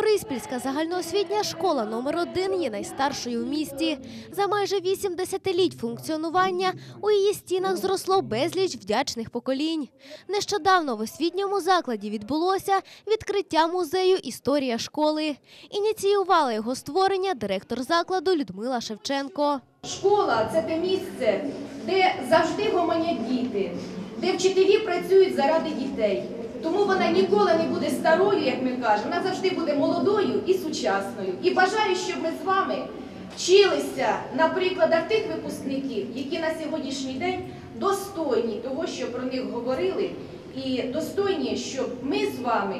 Бориспільська загальноосвітня школа номер 1 є найстаршою в місті. За майже вісім десятиліть функціонування у її стінах зросло безліч вдячних поколінь. Нещодавно в освітньому закладі відбулося відкриття музею Історія школи. Ініціювала його створення директор закладу Людмила Шевченко. Школа це те місце, де завжди гомонять діти, де вчителі працюють заради дітей. Тому вона ніколи не буде старою, як ми кажемо, вона завжди буде молодою і сучасною. І бажаю, щоб ми з вами вчилися на прикладах тих випускників, які на сьогоднішній день достойні того, що про них говорили, і достойні, щоб ми з вами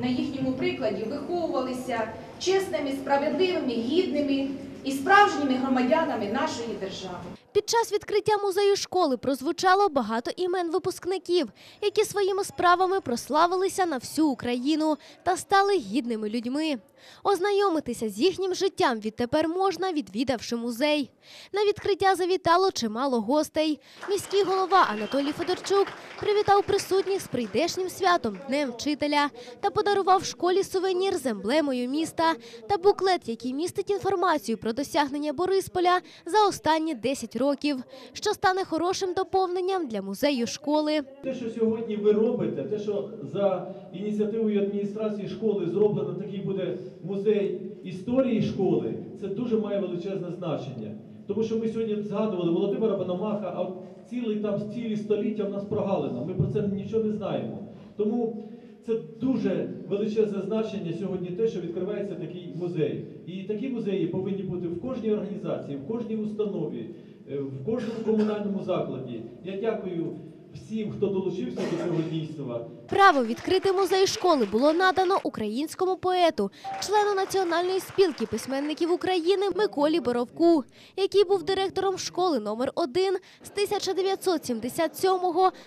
на їхньому прикладі виховувалися чесними, справедливими, гідними і справжніми громадянами нашої держави. Під час відкриття музею школи прозвучало багато імен випускників, які своїми справами прославилися на всю Україну та стали гідними людьми. Ознайомитися з їхнім життям відтепер можна, відвідавши музей. На відкриття завітало чимало гостей. Міський голова Анатолій Федорчук привітав присутніх з прийдешнім святом Днем вчителя та подарував школі сувенір з емблемою міста та буклет, який містить інформацію про досягнення Борисполя за останні 10 років, що стане хорошим доповненням для музею школи. Те, що сьогодні ви робите, те, що за ініціативою адміністрації школи зроблено такий буде музей історії школи, це дуже має величезне значення. Тому що ми сьогодні згадували Володимира Пономаха, а цілий там цілі століття в нас прогалина. Ми про це нічого не знаємо. Тому це дуже величезне значення сьогодні те, що відкривається такий музей. І такі музеї повинні бути в кожній організації, в кожній установі, е, в кожному комунальному закладі. Я дякую всім, хто долучився до цього дійства. Право відкрити музей школи було надано українському поету, члену Національної спілки письменників України Миколі Боровку, який був директором школи номер 1 з 1977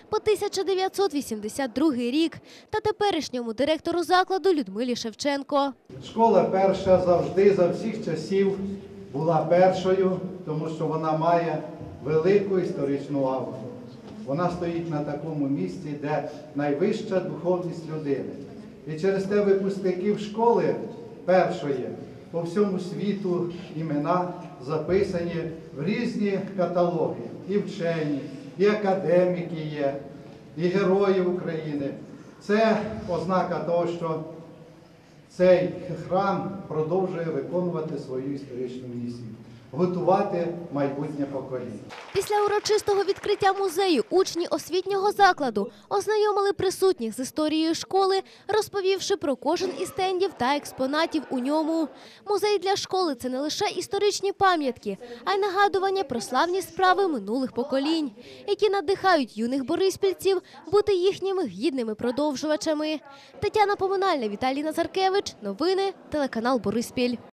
по 1982 рік, та теперішньому директору закладу Людмилі Шевченко. Школа перша завжди за всіх часів була першою, тому що вона має велику історичну ауру. Вона стоїть на такому місці, де найвища духовність людини. І через те випускників школи першої по всьому світу імена записані в різні каталоги. І вчені, і академіки є, і герої України. Це ознака того, що цей храм продовжує виконувати свою історичну місію готувати майбутнє покоління. Після урочистого відкриття музею учні освітнього закладу ознайомили присутніх з історією школи, розповівши про кожен із стендів та експонатів у ньому. Музей для школи це не лише історичні пам'ятки, а й нагадування про славні справи минулих поколінь, які надихають юних бориспільців бути їхніми гідними продовжувачами. Тетяна Поминальна, Віталій Назаркевич. Новини телеканал Бориспіль.